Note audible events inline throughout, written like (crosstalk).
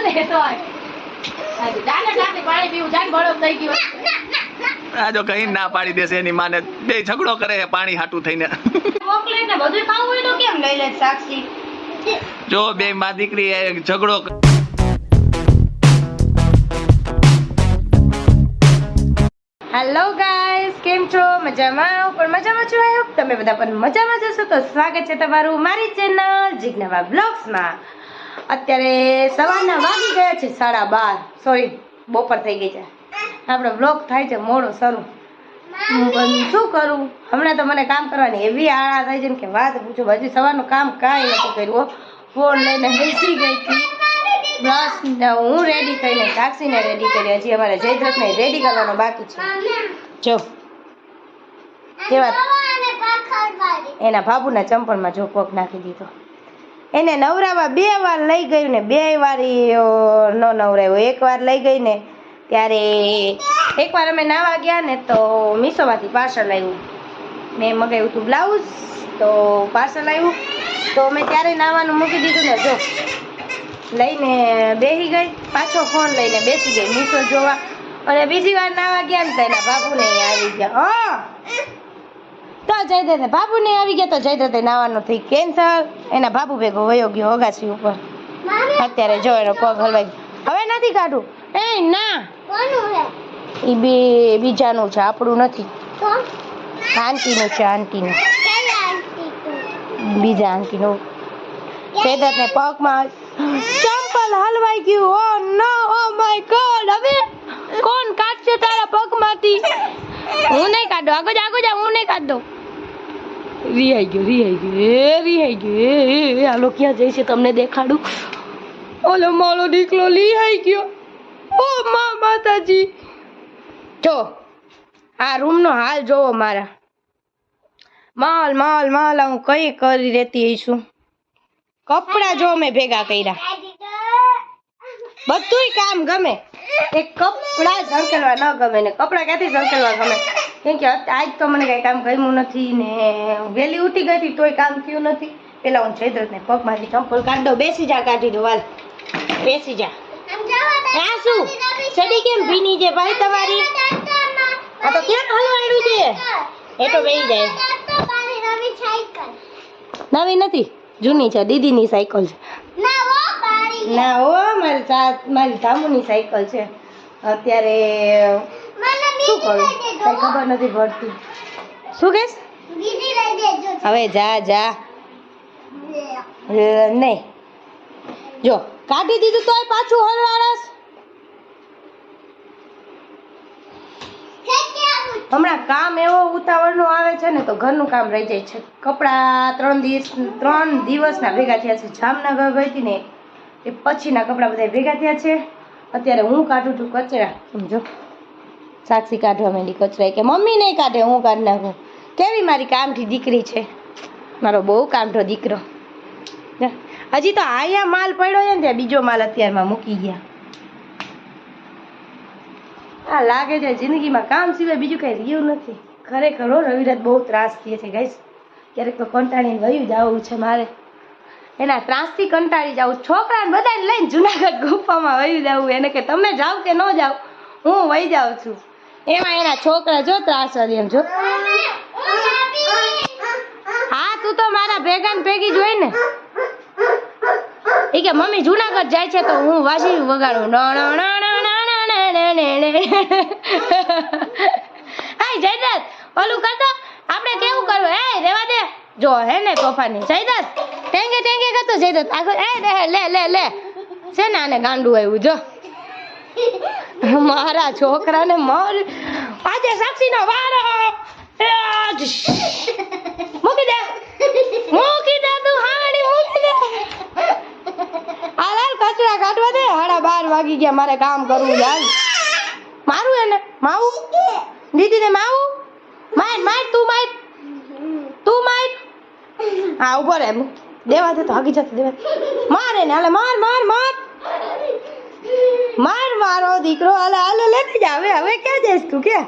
બોલે તો જાને જાતે પાણી પીવું જાને બળો થઈ ગયો. આ જો કઈ ના પાડી દેશે એની માને બે ઝઘડો કરે પાણી હાટું થઈને. મોકલીને બધું ખાવું હોય તો કેમ લઈ લે સાક્ષી? જો બે માં દીકરી ઝઘડો હેલો ગાઈસ કેમ છો? મજામાં? હું પણ મજામાં છું આઈ હોપ તમે બધા પણ મજામાં જશો તો સ્વાગત છે તમારું મારી ચેનલ જિજ્ઞાવા બ્લોગ્સમાં અત્યારે સવારના વાગી ગયા છે સાડા બાર. સોરી બપોર થઈ ગઈ છે. આપણો બ્લોક થાય છે મોડો શરૂ. હું શું કરું? હમણાં તો મને કામ કરવાની એવી આળા થાય છે ને કે વાત પૂછો. હજી સવારનું કામ કાંઈ નથી કર્યું ફોન લઈને બેસી ગઈ હતી. બસ હું રેડી કરીને સાક્ષીને રેડી કરી. હજી અમારે જયદ્રથને રેડી કરવાનો બાકી છે. જો. કેવા એના બાબુના ચંપલમાં જો કોક નાખી દીધો. એને નવરાવા બે વાર લઈ ગયું ને બે વાર ન નવરાવ્યો એક વાર લઈ ગઈ ને ત્યારે એકવાર અમે નાવા ગયા ને તો મીશોમાંથી પાર્સલ આવ્યું મેં મગાવ્યું હતું બ્લાઉઝ, તો પાર્સલ આવ્યું તો મેં ત્યારે નાવાનું મૂકી દીધું ને જો. લઈને બેસી ગઈ, પાછો ફોન લઈને બેસી ગઈ. મીશો જોવા. અને બીજી વાર નાવા ગયા ને તો એના બાબુને ય આવી ગયા. હા. તો જયદ્રથને બાબુ ને આવી ગયા તો જયદ્રથે નાવાનું થઈ કેન્સર એના બાબુ ભેગો વયો ગયો અગાસી ઉપર. અત્યારે જો એનો પગ હલવાઈ ગયો. હવે નથી કાઢું. એ ના. એ બે બીજાનું છે આપણું નથી. આંટીનું છે આંટીનું. બીજા આંટીનું. જયદ્રથને પગમાં ચંપલ હલવાઈ ગયું. Oh no oh my god. હવે કોણ કાઢશે તારા પગમાંથી? હું નહીં કાઢો. આગળ જા આગળ જા હું નહીં કાઢો. રિહાઈ ગયો રિહાઈ ગયો એ રિહાઈ ગયો એ, હાલો ક્યાં જઈ છે તમને દેખાડું? ઓલો મારો દીકલો લિહાઈ ગયો. ઓ મા માતાજી. જો આ રૂમનો હાલ જોવો મારા. માલ માલ માલ હું કઈ કરી રહેતી છું. કપડા જો મેં ભેગા કર્યા. બધુંય કામ ગમે. એ કપડા ઝંકેલવા ન ગમે ને કપડા ક્યાંથી ઝંકેલવા ગમે? કેમ કે આજ તો મને કઈ કામ ગમ્યું નથી ને વહેલી ઉઠી ગઈ હતી તોય કામ થયું નથી. પેલા હું જયદ્રથને પગમાંથી ચંપલ કાઢ દો બેસી જા, કાઢી દઉં વાલ બેસી જા. હા, શું? ચડી કેમ ભીની છે ભાઈ તમારી? આ તો ક્યાં હલવાડ્યું છે? એ તો બેસી જાય. નવી નથી? જૂની છે, દીદીની સાયકલ છે. ના ઓ મારી મારી ધામુની સાયકલ છે. અત્યારે શું કરું. કઈ ખબર નથી પડતી. શું કહેશ હવે જા જા. નહીં. જો કાઢી દીધું તોય પાછું હલવારસ. હમણાં કામ એવો ઉતાવળનો આવે છે ને તો ઘરનું કામ રહી જાય છે. કપડાં ત્રણ દિવસ ત્રણ દિવસના ભેગા થયા છે. જામનગર ગઈ હતી ને એ પછીના કપડાં બધા ભેગા થયા છે. અત્યારે હું કાઢું છું કચરા. સમજો. સાક્ષી કાઢવા માંડી કચરા કે, મમ્મી નહીં કાઢે, હું કાઢ નાખું. કેવી મારી કામથી દીકરી છે? મારો બહુ કામઠો દીકરો. હજી તો આયા માલ પડ્યો છે ને ત્યાં બીજો માલ અત્યારમાં મૂકી ગયા. આ લાગે છે જિંદગીમાં કામ સિવાય બીજું કઈ રહ્યું નથી. ખરેખર રવિરાત બહુ ત્રાસ થયે છે ગઈ ક્યારેક તો કંટાળીને વયું જવું છે મારે. એના ત્રાસથી કંટાળી જાઉં. છોકરાને બધાને લઈને જુનાગઢ ગુફામાં વયું જવું. એને કે, તમે જાઓ કે ન જાઓ? હું વહી જાઉં છું. એમાં એના છોકરા જો ત્રાસ એમ જો હા તું તો મારા ભેગા ને ભેગી જોઈ ને એ કે મમ્મી જુનાગઢ જાય છે તો હું વાસી વગાડું હાય જયદાસ ઓલું કરતો આપણે કેવું કરવું હે રેવા દે જો હે ને તોફાની જયદાસ ટેંગે ટેંગે કરતો જયદાસ આખો એ લે લે લે છે ને આને ગાંડું આવ્યું જો મારા છોકરાને માર. આજે સાક્ષીનો વારો. મૂકી દે. મૂકી દે તું હાડી મૂકી દે. હાલ કચરા કાઢવા દે. હાડા બાર વાગી ગયા, મારે કામ કરવું હાલ. મારું એને? માવું? દીદીને માવું? માર માર, તું માર. તું માર. હા, ઊભો રે દેવા દે તો આગી જતો દેવા મારે ને હાલે, માર માર માર. માર મારો દીકરો હાલ હાલ લેતી જા હવે હવે ક્યાં જઈશ તું, કે?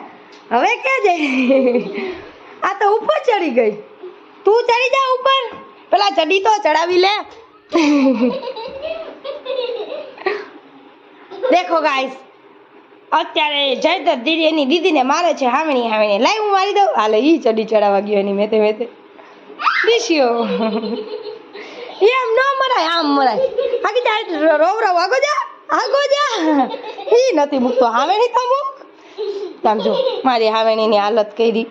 હવે ક્યાં જઈ (laughs) આ તો ઉપર ચડી ગઈ. તું ચડી જા ઉપર. પેલા ચડી તો, ચડાવી લે. (laughs) દેખો ગાઈસ અત્યારે જયદત દીદી, એની દીદીને મારે છે હામણી હામણી. લાઈ, હું મારી દઉં? હાલે, ઈ ચડી ચડાવવા ગયો એની મેતે મેતે દીશીઓ (laughs) એમ ન મરાય, આમ મરાય. આગી તારે રોવ રોવ આગો જા. આગો જા ઈ નથી મૂકતો હાવેણી તો મૂક. સમજો મારી હાવેણીની હાલત કરી.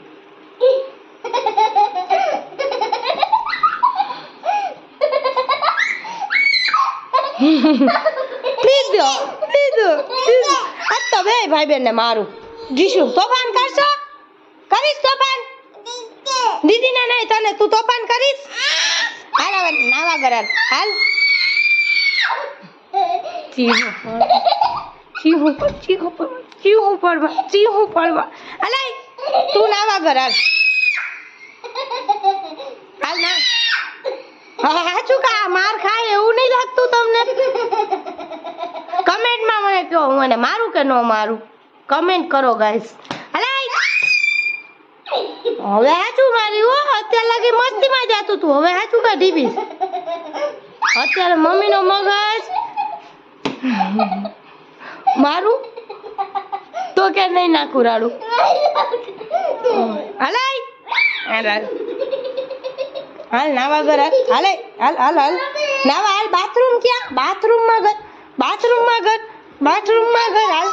પ્લીઝ દો પ્લીઝ આ તો બે ભાઈ બેન ને મારું. જીશુ તોફાન કરશો? કરીશ તોફાન? દીદીને નહીં તને તું તોફાન કરીશ? હાલ નાવા ગરાર હાલ. ચીહું ચીહું પર ચીહું પર, ચીહું પડવા ચીહું પડવા હાલ તું નાવા ગરાર હાલ. ના. હા હાચું કા, માર ખાય એવું નહીં લાગતું તમને? કમેન્ટમાં મને કહો હું એને મારું કે ન મારું? કમેન્ટ કરો ગાઈસ હવે હાચું મારી હો. અત્યારે લાગી મસ્તીમાં જતું તું. હવે હાચું કાઢી ઢીબીશ અત્યારે મમ્મીનો મગજ મારું? તો કે નહીં નાખું રાડું. હલાય હાલ હાલ. હાલ નાવા ઘર. હાલ હાલે હાલ હાલ. હાલ નાવા હાલ બાથરૂમ ક્યાં? બાથરૂમમાં ઘર. બાથરૂમમાં ઘર. બાથરૂમમાં ઘર. હાલ.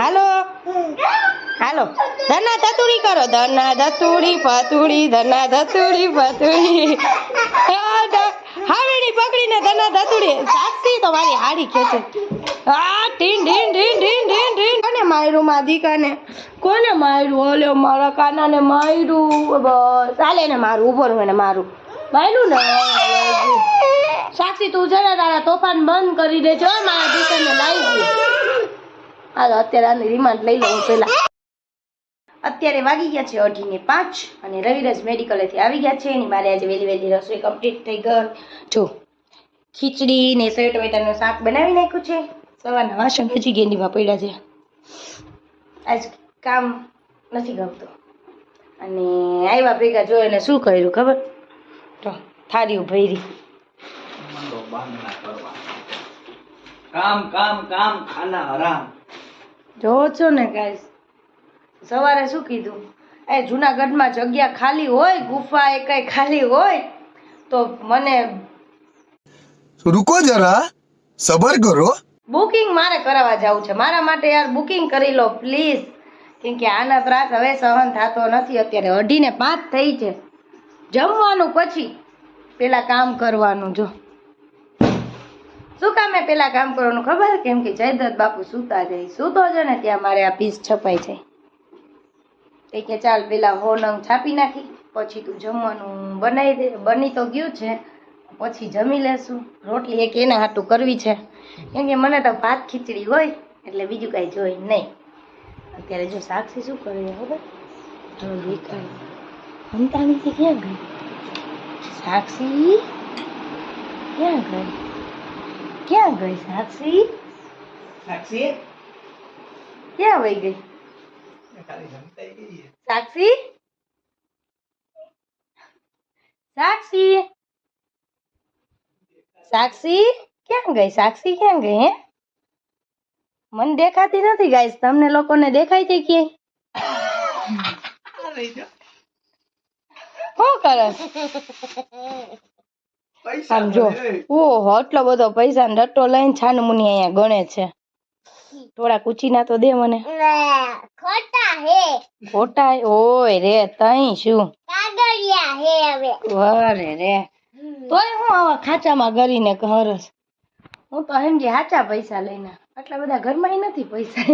હાલો. હાલો. ધના ધતુડી કરો. ધના ધતુડી ફતુડી ધના ધતુડી ફતુડી. ધ- હાવેડી પકડીને તને ધતુડી સાક્ષી તો મારી હાડી ખેંચે. આ ઢીન ઢીન ઢીન ઢીન ઢીન ઢીન કોને માર્યું મારા દીકાને? કોને માર્યું? ઓલે મારા કાનાને માર્યું. ચાલે ને મારું, ઊભો રહું એને મારું. માર્યું ને? સાક્ષી, તું જરા તારા તોફાન બંધ કરી દેજો મારા દીકરાને લાવી આ હાલો, અત્યારે આની રિમાન્ડ લઈ લઉં પેલા અત્યારે વાગી ગયા છે અઢી ને પાંચ અને રવિરાજ મેડિકલેથી આવી ગયા છે. એની મારે આજે વહેલી વહેલી રસોઈ કમ્પ્લીટ થઈ ગઈ. જો ખીચડી ને સેવ ટમેટાનું શાક બનાવી નાખ્યું છે. સવારના વાસણ હજી ગેંડીમાં પડ્યા છે. આજ કામ નથી ગમતું. અને આવ્યા ભેગા જો એને શું કર્યું ખબર? તો થાળીઓ ભરી. કામ કામ કામ ખાના હરામ. જો છો ને ગાઈસ સવારે શું કીધું? એ જુનાગઢમાં જગ્યા ખાલી હોય ગુફા એ કઈ ખાલી હોય તો મને રૂકો જરા સબર કરો. બુકિંગ મારે કરાવવા જવું છે. મારા માટે યાર બુકિંગ કરી લો પ્લીઝ. કેમ કે આના ત્રાસ હવે સહન થતો નથી અત્યારે. અઢીને પાંચ થઈ છે. જમવાનું પછી પેલા કામ કરવાનું જો. શું કામે પેલા કામ કરવાનું ખબર? કેમ કે જયદત્ત બાપુ સૂતા જાય. સૂતો છે ને ત્યાં મારે આ પીસ છપાઈ જાય. તે કે ચાલ પેલા હોનંગ છાપી નાખી પછી તું જમવાનું બનાવી દે. બની તો ગયું છે પછી જમી લેશું. રોટલી એક એના હાટું કરવી છે. કેમ કે મને તો ભાત ખીચડી હોય એટલે બીજું કાંઈ જોઈ નહીં. અત્યારે જો સાક્ષી શું કરે ખબર? જો દેખાય. ક્યાં ગઈ? સાક્ષી? ક્યાં ગઈ? ક્યાં ગઈ સાક્ષી? સાક્ષી? ક્યાં વહી ગઈ? સાક્ષી સાક્ષી સાક્ષી ક્યાં ગઈ સાક્ષી ક્યાં ગઈ હે? મને દેખાતી નથી ગાઈસ તમને લોકોને દેખાય છે કે? શું કરે? સમજો ઓહો આટલો બધો પૈસા ને ડટ્ટો લઈને છાનમુની અહીંયા ગણે છે. થોડા કુચીના તો દે મને. ખોટા હે. ખોટા ઓય રે તઈ શું? કાગળિયા હે હવે. અરે રે. તોય હું આવા ખાચામાં ગરીને હરસ હું તો સમજી સાચા પૈસા લઈને. આટલા બધા ઘરમાં નથી પૈસા.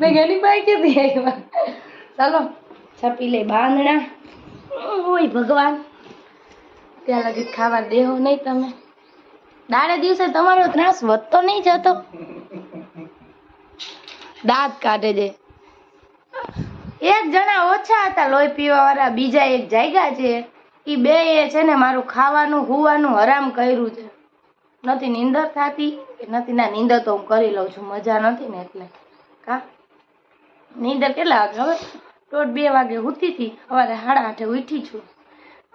મેં ઘણી પાસે ક્યાંથી આવ્યા? ચાલો છપી લે બાંધણા ઓય ભગવાન. ત્યાં લગી ખાવા દેહો નહીં તમે. દાડે દિવસે તમારો ત્રાસ વધતો નહીં જતો. દાંત કાઢે છે. એક જણા ઓછા હતા, લોહી પીવા વાળા બીજા એક જાગ્યા છે. એ બે એ છે ને મારું ખાવાનું, હોવાનું હરામ કર્યું છે. નથી નીંદર થતી, કે નથી ના નીંદર તો હું કરી લઉં છું, મજા નથી ને એટલે. કા? નીંદર કેટલા વાગે? હવે દોઢ બે વાગે ઉઠી હતી, સવારે સાડા આઠે ઉઠી છું.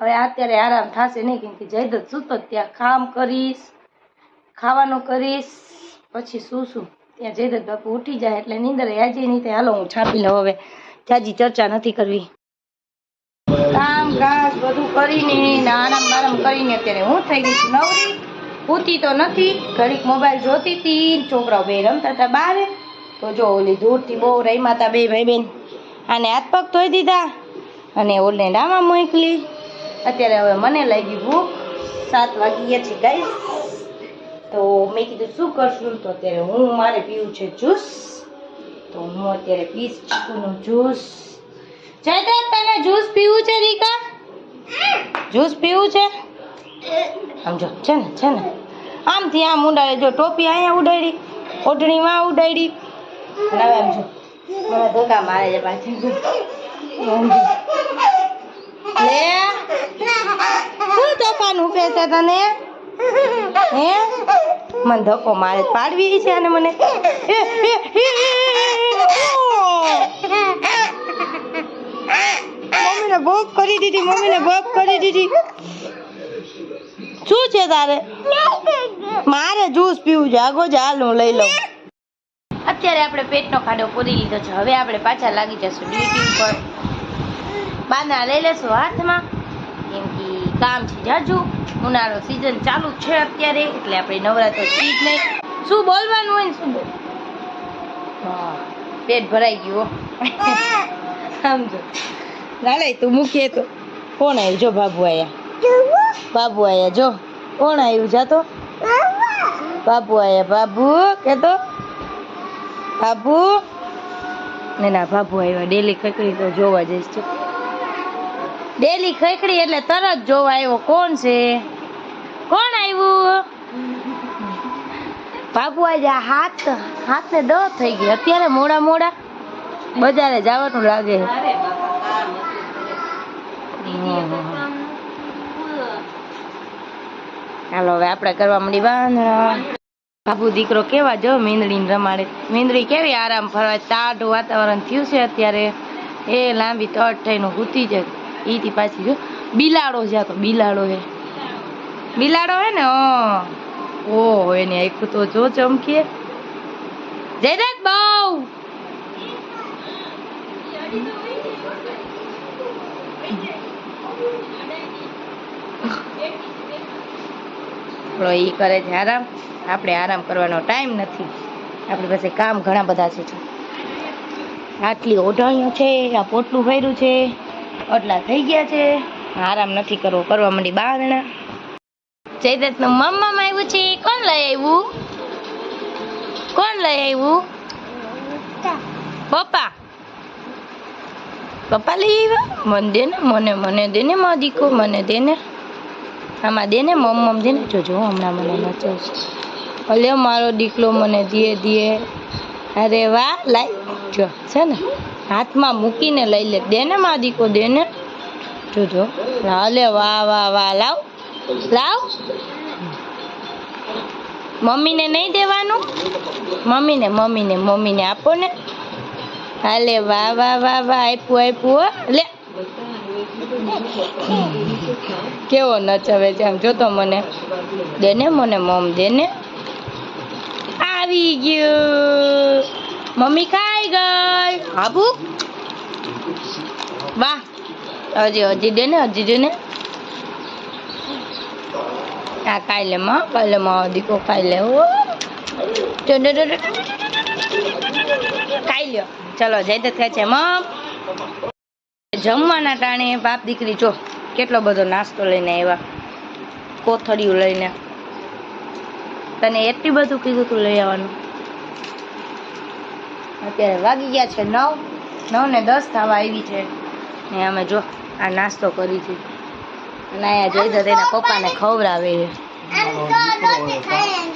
હવે અત્યારે આરામ થશે નહીં, કેમ કે જયદત્ત સૂતો ત્યાં. કામ કરીશ, ખાવાનું કરીશ, પછી શું શું? ત્યાં જયદત્ત બાપુ ઉઠી જાય એટલે નીંદર આજે નહીં થાય. હાલો, હું છાપી લઉં હવે. જાજી ચર્ચા નથી કરવી. કામ કાજ બધું કરીને આરામ બારામ કરીને અત્યારે હું થઈ ગઈ છું. નવરી પૂતી તો નથી. ઘડીક મોબાઈલ જોતી હતી. છોકરાઓ બે રમતા હતા બારે. તો જો ઓલી દૂરથી બહુ રમ્યા હતા બે ભાઈ બેન આને હાથ પગ ધોઈ દીધા અને ઓલને ડામાં મોકલી. અત્યારે હવે મને લાગી ભૂખ. સાત વાગી ગયા છે, ગાઈસ. તો મેં કીધું, શું કરશું? તો અત્યારે હું, મારે પીવું છે જ્યુસ. તો હું અત્યારે પીસ ચીકુનું જ્યુસ. જયદત્ત તને જ્યુસ પીવું છે, રીકા? જ્યુસ પીવું છે? સમજો છે ને છે ને. આમથી આમ ઉડાડે, જો ટોપી અહીંયા ઉડાડી, ઓઢણીમાં ઉડાડી. અને હવે આમ જો, મને ધોકા મારે છે પાછી. આમ. લે. શું તોફાન ઉપે છે તને? હે? મને ધક્કો મારે પાડવી છે અને મને! મમ્મીને ભોગ કરી દીધી, મમ્મીને ભોગ કરી દીધી. શું છે તારે? મારે જ્યુસ પીવું છે. આગો હાલ હું લઈ લઉં. અત્યારે આપણે પેટનો ખાડો પૂરી લીધો છે. હવે આપણે પાછા લાગી જશું ડ્યુટી ઉપર. બાના લઈ લેશું હાથમાં. કેમ કે કામ છે. જાજુ ઉનાળો સિઝન ચાલુ જ છે અત્યારે એટલે આપણે નવરાત્ર ચીજ નહીં. શું બોલવાનું હોય ને શું બોલ? પેટ ભરાઈ ગયું હો. (laughs) સમજો. લાલે તું મૂકીએ તો. કોણ આવ્યું? જો બાબુ આયા. બાબુ આયા જો. કોણ આવ્યું? જાતો બાબુ આયા. બાબુ કેતો બાબુ. ને ના બાબુ આવ્યા. ડેલી ખકડી તો જોવા જઈશ છે ડેલી ખેખડી એટલે તરત જોવા આવ્યો, કોણ છે? કોણ આવ્યું? બાપુ આજે હાથ હાથ ને દ થઈ ગઈ. અત્યારે મોડા મોડા બજારે જવાનું લાગે. ચાલો હવે આપણે કરવા મળી બાંધણા બાપુ દીકરો કેવા જો મીંદડીને રમાડે. મીંદડી કેવી આરામ ફરવા. ટાઢું વાતાવરણ થયું છે અત્યારે. એ લાંબી તટ થઈને ઘૂતી જાય. ઈથી પાછી જો. બિલાડો છે આ તો, બિલાડો હે બિલાડો હે ને ઓ એની આખું તો જો ચમકીએ. જયદત્ત બહુ આપણો ઈ કરે છે આરામ. આપણે આરામ કરવાનો ટાઈમ નથી. આપણી પાસે કામ ઘણા બધા છે. આટલી ઓઢણીઓ છે, આ પોટલું ભર્યું છે. આટલા થઈ ગયા છે. આરામ નથી કરવો, કરવા માંડી બાંધણા જયદત્તનું મમ્મા આવ્યું છે. કોણ લઈ આવ્યું? કોણ લઈ આવ્યું? પપ્પા. પપ્પા લઈ આવ્યા? મને દે ને, મને મને દે ને, મા દીકો મને દે ને. આમાં દે ને મમ દે ને. જોજો, હમણાં મને નચે. છે અલ્યો, મારો દીકલો મને દીએ દીએ અરે વાહ લાઈ જો, છે ને? હાથમાં મૂકીને લઈ લે. દે ને માં દીકો દે ને જોજો. હાલે, વાહ વાહ વાહ. લાવ. લાવ. મમ્મીને નહીં દેવાનું? મમ્મીને મમ્મીને મમ્મીને આપો ને. હાલે, વાહ વાહ વાહ વાહ. આપ્યું આપ્યું હો. લે. કેવો નચવે છે આમ. જોતો મને. દેને મને, મમ, દેને. આવી ગયું. મમ્મી ખાઈ ગઈ? આબુ? વાહ. હજી હજી દે ને, હજી દે ને. આ ખાઈ લે, માં. ખાઈ માં. દીકો ખાઈ લે ટુ. ખાઈ લ્યો. ચલો જયદત્ત ખાય છે મમ જમવાના ટાણે બાપ દીકરી, જો, કેટલો બધો નાસ્તો લઈને આવ્યા. કોથળીયું લઈને. તને એટલી બધું કીધું તું લઈ આવવાનું. અત્યારે વાગી ગયા છે નવ. નવ ને દસ થવા આવી છે. ને અમે જો આ નાસ્તો કરી છે. અને અહીંયા જોઈ તો તેના પપ્પાને ખવડાવે છે.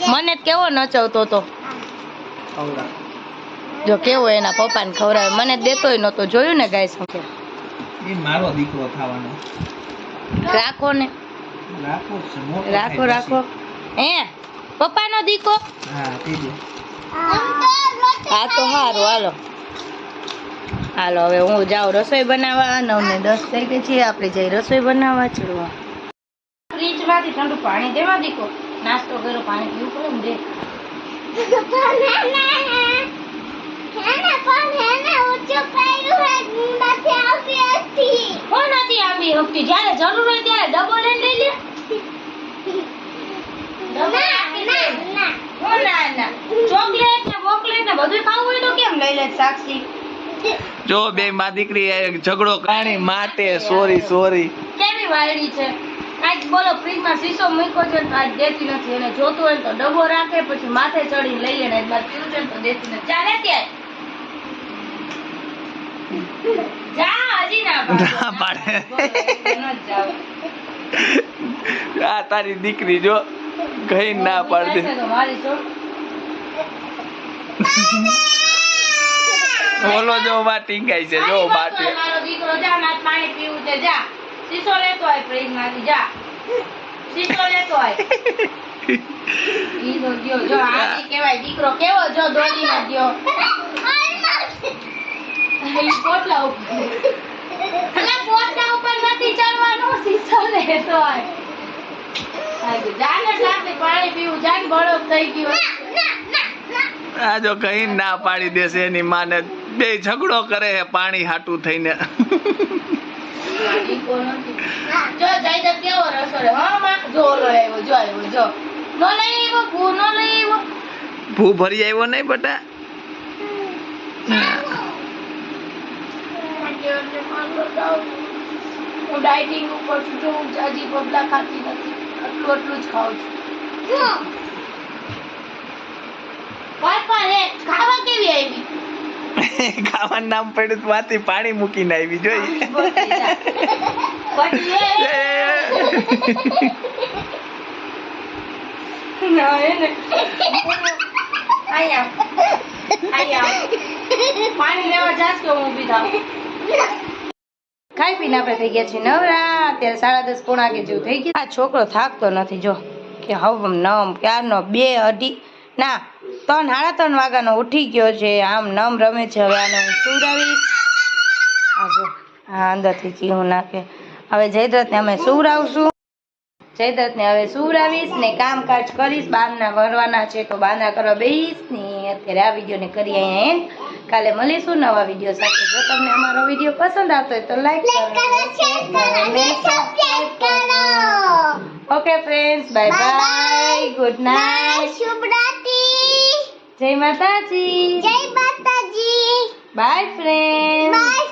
મને કેવો નચવતો તો. જો કેવો એના પપ્પાને ખવડાવે. મને દેતોય નહોતો જોયું ને ગાય શું મારો દીકરો થવાનો રાખો ને. રાખો રાખો એ પપ્પાનો દીકો હા. હા તો સારું હાલો. હાલો, હવે હું જાઉં રસોઈ બનાવવા નવ ને દસ થઈ ગઈ છે. આપણે જઈ રસોઈ બનાવવા ચડવા. ફ્રીજમાંથી ઠંડુ પાણી દેવા દીકો નાસ્તો કરો પાણી પીવું પડે ને દે. જરૂર હોય ત્યારે ડબલ લઈ લે ડબ્બો ના આપી ના દે. ના હું ના ના ચોકલેટ ને બોકલેટ ને બધું ખાવું હોય તો કેમ લઈ લે સાક્ષી. જો બે માં દીકરી ઝઘડો કાણી માટે સોરી સોરી. કેવી વાયડી છે? આજ બોલો ફ્રીજમાં શીશો મૂક્યો છે તો આજ દેતી નથી. એને જોતું હોય તો ડબ્બો રાખે પછી માથે ચડી લઈ લે ને પીવું છે તો દેતી નથી. ચાલે ત્યાં જા હજી ના પાડે. ના પાડે. બોલો, ન જાવ. આ તારી દીકરી જો કઈ ના પાડતી. મારી (laughs) બોલો જો બા ટીંગાઈ છે જો હોય, મારો દીકરો જા મારે પાણી પીવું છે જા. શીશો લેતો આય ફ્રીજમાંથી જા. શીશો લેતો આય (laughs) ઈ તો દ્યો જો આજી કેવાય દીકરો કેવો જો દોડીને દ્યો ઈ પોટલા ઉપર અલા પોટલા ઉપર નથી ચડવાનું શીશો લેતો આય ગયો આ જો કઈ ના પાડી દેશે એની માને બે ઝઘડો કરે હે પાણી હાટું થઈને. ઈકો નથી. જો જયદત્ત કેવો રસોડે હા માં જો ઓલો આવ્યો જો આવ્યો જો. નો લઈ આવ્યો ભૂ નો લઈ આવ્યો. ભૂ ભરી આવ્યો નહીં બટા? હું ડાયટિંગ ઉપર છું તો હું જાજી પગલા ખાતી નથી. આટલું આટલું જ ખાઉં છું. પાપા ખાવા કેવી આવી? (laughs) ખાવાનું નામ પડ્યું તો પાણી મૂકીને આવી જોઈએ (laughs) ખાઈ પીને આપણે થઈ ગયા છીએ નવરા અત્યારે સાડા દસ પોણા કે જેવું થઈ ગયા. આ છોકરો થાકતો નથી જો. કે હવે નમ ક્યારનો? બે અઢી. ના ત્રણ સાડા ત્રણ વાગ્યાનો ઉઠી ગયો છે. આમ નમ રમે છે. હવે આને હું સુવડાવીશ. આ હા અંદરથી ચીવું નાખે. હવે જયદ્રથને અમે સુવડાવશું. જયદ્રથને હવે સુવડાવીશ ને કામકાજ કરીશ. બારના ભરવાના છે તો બારના કરવા બેસીશ ને અત્યારે આ વિડીયોને કરી અહીંયા end. કાલે મળીશું નવા વીડિયો સાથે. જો તમને અમારો વીડિયો પસંદ આવતો હોય તો લાઈક કરો શેર કરો અને સબસ્ક્રાઇબ કરો. Okay friends bye bye good night શુભ જય માતાજી જય માતાજી બાય ફ્રેન્ડ્સ બાય